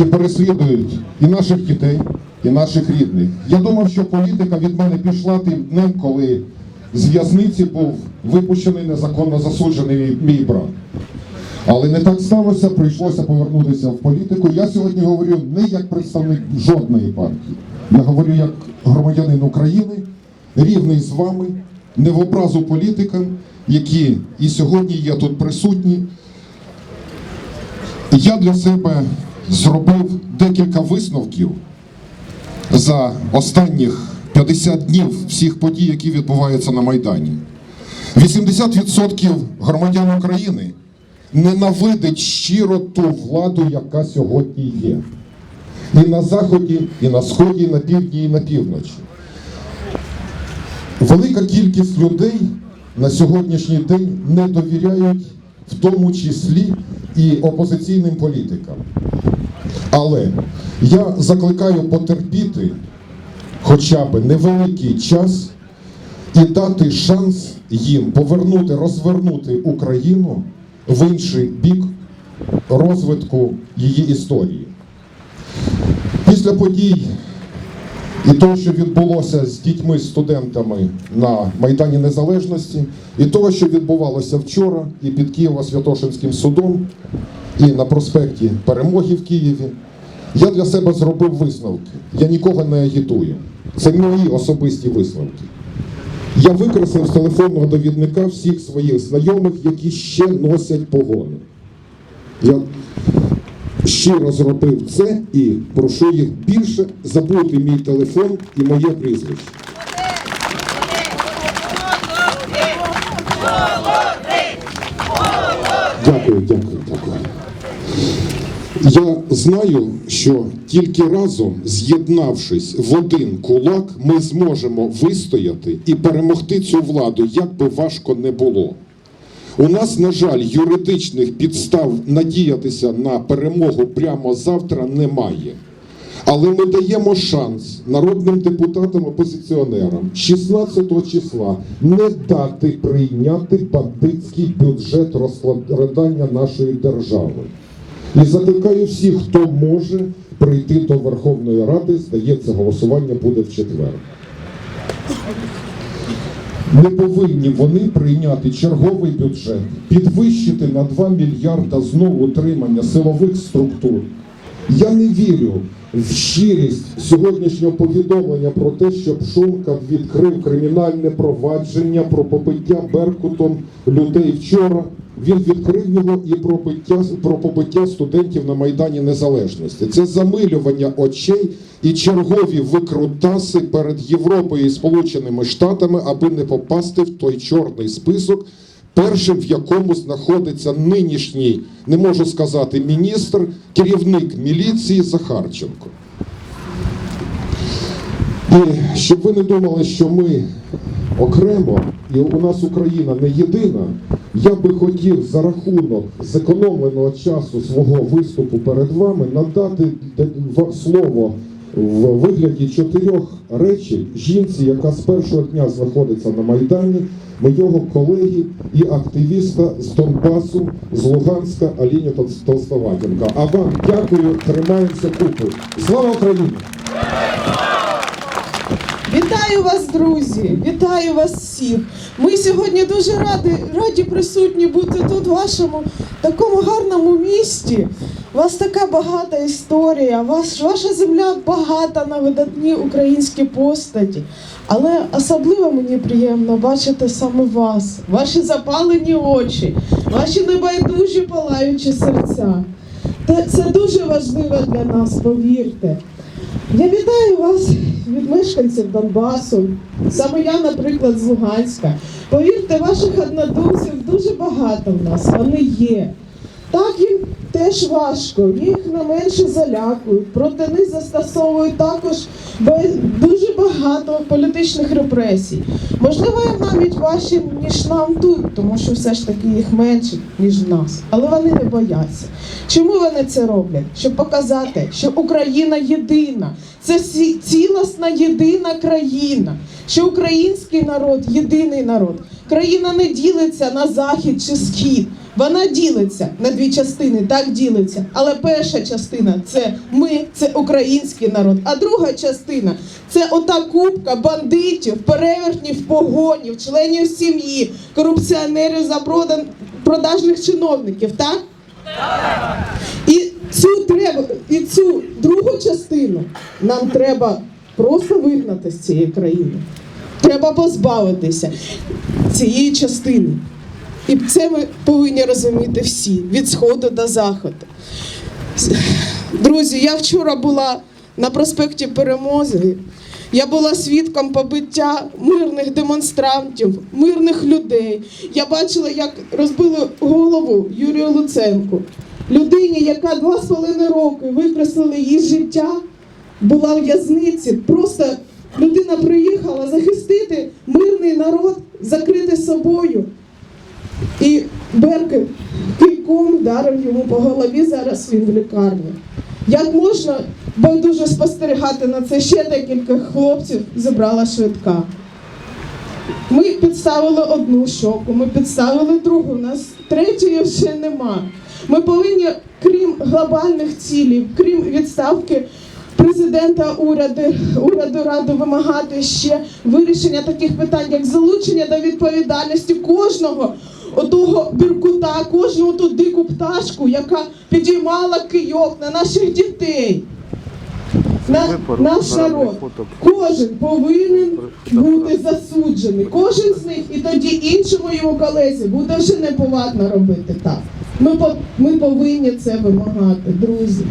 які переслідують і наших дітей, і наших рідних. Я думав, що політика від мене пішла тим днем, коли з в'язниці був випущений незаконно засуджений мій, брат. Але не так сталося, прийшлося повернутися в політику. Я сьогодні говорю не як представник жодної партії. Я говорю як громадянин України, рівний з вами, не в образу політикам, які і сьогодні є тут присутні. Я для себе зробив декілька висновків за останніх 50 днів всіх подій, які відбуваються на Майдані. 80% громадян України ненавидить щиро ту владу, яка сьогодні є. І на заході, і на сході, і на півдні, і на півночі. Велика кількість людей на сьогоднішній день не довіряють, в тому числі і опозиційним політикам. Але я закликаю потерпіти хоча б невеликий час і дати шанс їм повернути, розвернути Україну в інший бік розвитку її історії. Після подій і того, що відбулося з дітьми, студентами на Майдані Незалежності, і того, що відбувалося вчора і під Києво-Святошинським судом, і на проспекті Перемоги в Києві, я для себе зробив висновки. Я нікого не агітую. Це мої особисті висновки. Я викреслив з телефонного довідника всіх своїх знайомих, які ще носять погони. Я щиро зробив це і прошу їх більше забути мій телефон і моє прізвище. Дякую, дякую, дякую. Я знаю, що тільки разом, з'єднавшись в один кулак, ми зможемо вистояти і перемогти цю владу, як би важко не було. У нас, на жаль, юридичних підстав надіятися на перемогу прямо завтра немає. Але ми даємо шанс народним депутатам опозиціонерам 16 числа не дати прийняти бандитський бюджет розкладання нашої держави. І закликаю всіх, хто може прийти до Верховної Ради. Здається, голосування буде в четвер. Не повинні вони прийняти черговий бюджет, підвищити на 2 мільярда знову утримання силових структур. Я не вірю в щирість сьогоднішнього повідомлення про те, що Пшонка відкрив кримінальне провадження про побиття Беркутом людей вчора. Він відкрив його і про побиття, про побиття студентів на Майдані Незалежності. Це замилювання очей і чергові викрутаси перед Європою і Сполученими Штатами, аби не попасти в той чорний список, першим в якому знаходиться нинішній, не можу сказати, міністр, керівник міліції Захарченко. І щоб ви не думали, що ми окремо, і у нас Україна не єдина, я би хотів за рахунок зекономленого часу свого виступу перед вами надати слово в вигляді чотирьох речей жінці, яка з першого дня знаходиться на Майдані, моєго колеги і активіста з Донбасу, з Луганська Аліні Тол- Толстоватенка. А вам дякую, тримаємося купи. Слава Україні! Вітаю вас, друзі! Вітаю вас всіх! Ми сьогодні дуже раді, раді присутні бути тут, в вашому такому гарному місті. У вас така багата історія, ваш, ваша земля багата на видатні українські постаті. Але особливо мені приємно бачити саме вас, ваші запалені очі, ваші небайдужі палаючі серця. Це дуже важливо для нас, повірте. Я вітаю вас від мешканців Донбасу. Саме я, наприклад, з Луганська. Повірте, ваших однодумців дуже багато в нас. Вони є. Так їм теж важко, їх не менше залякують, проти них застосовують також дуже багато політичних репресій. Можливо, навіть важче, ніж нам тут, тому що все ж таки їх менше, ніж нас. Але вони не бояться. Чому вони це роблять? Щоб показати, що Україна єдина, це цілісна єдина країна, що український народ єдиний народ. Країна не ділиться на захід чи схід. Вона ділиться на дві частини, так ділиться. Але перша частина це ми, це український народ. А друга частина це ота купка бандитів, перевертнів, погонів, членів сім'ї, корупціонерів, запродан продажних чиновників, так? І цю треба, і цю другу частину нам треба просто вигнати з цієї країни. Треба позбавитися цієї частини. І це ми повинні розуміти всі від сходу до заходу. Друзі, я вчора була на проспекті Перемоги. Я була свідком побиття мирних демонстрантів, мирних людей. Я бачила, як розбили голову Юрію Луценку, людині, яка два з половиною роки викреслили її життя, була в'язниці. Просто людина приїхала захистити мирний народ, закрити собою. І Беркет кийком вдарив йому по голові, зараз він в лікарні. Як можна байдуже спостерігати на це ще декілька хлопців зібрала швидка. Ми підставили одну щоку, ми підставили другу, у нас третьої вже нема. Ми повинні, крім глобальних цілей, крім відставки президента уряду, уряду ради вимагати ще вирішення таких питань, як залучення до відповідальності кожного отого біркута, кожну ту дику пташку, яка підіймала кийок на наших дітей. На, наш народ, кожен повинен бути засуджений. Кожен з них, і тоді іншому його колезі буде вже неповадно робити так. Ми, ми повинні це вимагати, друзі.